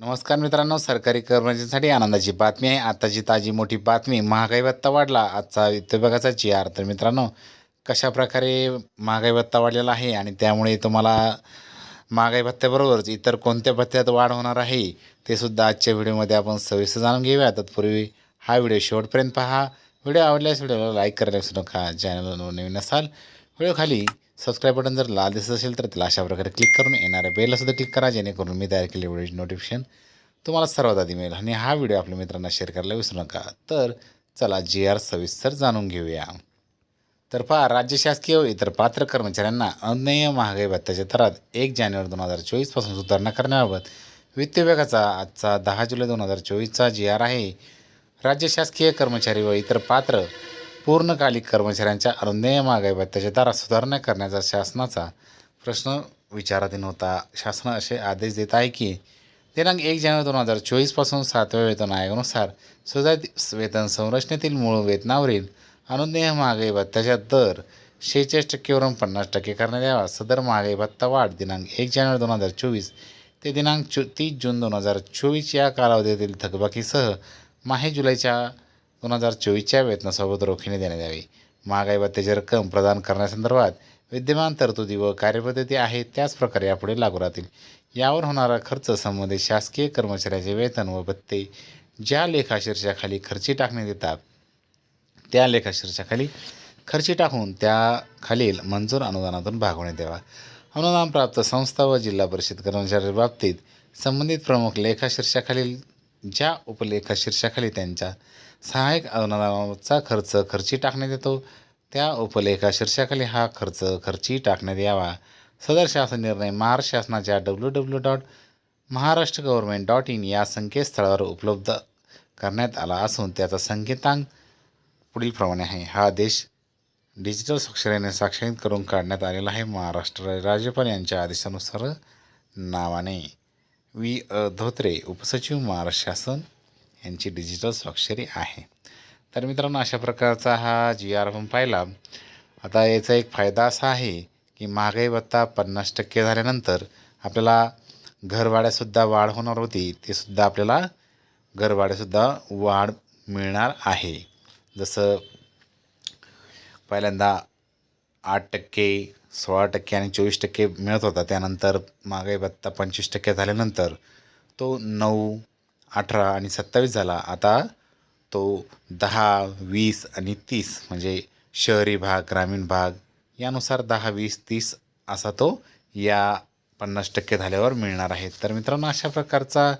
नमस्कार मित्रांनो सरकारी कर्मचाऱ्यांसाठी आनंदाची बातमी आहे. आताची ताजी मोठी बातमी महागाई भत्ता वाढला. आजचा वित्त विभागाचा जी आर तर मित्रांनो कशा प्रकारे महागाई भत्ता वाढलेला आहे आणि त्यामुळे तुम्हाला महागाई भत्त्याबरोबरच इतर कोणत्या भत्त्यात वाढ होणार आहे ते सुद्धा आजच्या व्हिडिओमध्ये आपण सविस्तर जाणून घेऊया. तत्पूर्वी हा व्हिडिओ शेवटपर्यंत पहा. व्हिडिओ आवडल्यास व्हिडिओला लाईक करायला विसरू नका. चॅनलवर नवीन असाल व्हिडिओ खाली सबस्क्राईब बटन जर लाल दिसत असेल तर त्याला अशा प्रकारे क्लिक करून येणाऱ्या बेललासुद्धा क्लिक करा जेणेकरून मी तयार केलेल्या व्हिडिओची नोटिफिकेशन तुम्हाला सर्वात आधी मिळेल. आणि हा व्हिडिओ आपल्या मित्रांना शेअर करायला विसरू नका. तर चला जी आर सविस्तर जाणून घेऊया. तर पहा राज्य शासकीय व इतर पात्र कर्मचाऱ्यांना अनन्य महागाई भत्त्याच्या दरात एक जानेवारी दोन हजार चोवीसपासून सुधारणा करण्याबाबत वित्त विभागाचा आजचा दहा जुलै दोन हजार चोवीसचा जी आर आहे. राज्य शासकीय कर्मचारी व इतर पात्र पूर्णकालिक कर्मचाऱ्यांच्या अनन्य महागाई भत्त्याच्या दरात सुधारणा करण्याचा शासनाचा प्रश्न विचाराधीन होता. शासन असे आदेश देत आहे की दिनांक एक जानेवारी दोन हजार चोवीसपासून सातव्या वेतन आयोगानुसार सुधारित वेतन संरचनेतील मूळ वेतनावरील अनुज्ञेय महागाई भत्त्याचा दर शेहेचाळीस टक्केवरून पन्नास टक्के करण्यात यावा. सदर महागाई भत्ता वाढ दिनांक एक जानेवारी दोन हजार चोवीस ते दिनांक चो तीस जून दोन हजार चोवीस या कालावधीतील थकबाकीसह माहे जुलैच्या दोन हजार चोवीसच्या वेतनासोबत रोखीने देण्यात यावी. महागाई भत्त्याची रक्कम प्रदान करण्यासंदर्भात विद्यमान तरतुदी व कार्यपद्धती आहेत त्याचप्रकारे यापुढे लागू राहतील. यावर होणारा खर्च संबंधित शासकीय कर्मचाऱ्याचे वेतन व भत्ते ज्या लेखाशीर्षाखाली खर्ची टाकण्यात येतात त्या लेखाशीर्षाखाली खर्ची टाकून त्याखालील मंजूर अनुदानातून भागवण्यात यावा. अनुदान प्राप्त संस्था व जिल्हा परिषद कर्मचाऱ्यांच्या बाबतीत संबंधित प्रमुख लेखाशीर्षाखालील ज्या उपलेखाशीर्षाखाली त्यांच्या सहाय्यक अनुदानाचा खर्च खर्ची टाकण्यात येतो. त्या उपलेखा शीर्षाखाली हा खर्च खर्ची टाकण्यात यावा. सदर शासन निर्णय महाराष्ट्र शासनाच्या W W dot Maharashtra government dot in या संकेतस्थळावर उपलब्ध करण्यात आला असून त्याचा संकेतांक पुढीलप्रमाणे आहे. हा देश डिजिटल स्वाक्षरीने साक्षरित करून काढण्यात आलेला आहे. महाराष्ट्र राज्यपाल यांच्या आदेशानुसार नावाने. वी. अ. धोत्रे उपसचिव महाराष्ट्र शासन यांची डिजिटल स्वाक्षरी आहे. तर मित्रांनो अशा प्रकारचा हा जी आर आपण पाहिला. आता याचा एक फायदा असा आहे की महागाई भत्ता पन्नास टक्के झाल्यानंतर आपल्याला घरभाड्यासुद्धा वाढ होणार होती. ते सुद्धा आपल्याला घरभाड्यासुद्धा वाढ मिळणार आहे. जसं पहिल्यांदा आठ टक्के सोळा टक्के आणि चोवीस टक्के मिळत होता. त्यानंतर महागाई भत्ता पंचवीस टक्के झाल्यानंतर तो नऊ अठरा आणि सत्तावीस झाला. आता तो दहा वीस आणि तीस म्हणजे शहरी भाग ग्रामीण भाग यानुसार दहा वीस तीस असा तो या पन्नास टक्के झाल्यावर मिळणार आहे. तर मित्रांनो अशा प्रकारचा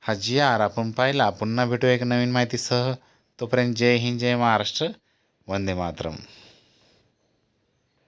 हा जी आर आपण पाहिला पुन्हा भेटू एक नवीन माहितीसह. तोपर्यंत जय हिंद जय महाराष्ट्र. वंदे मातरम.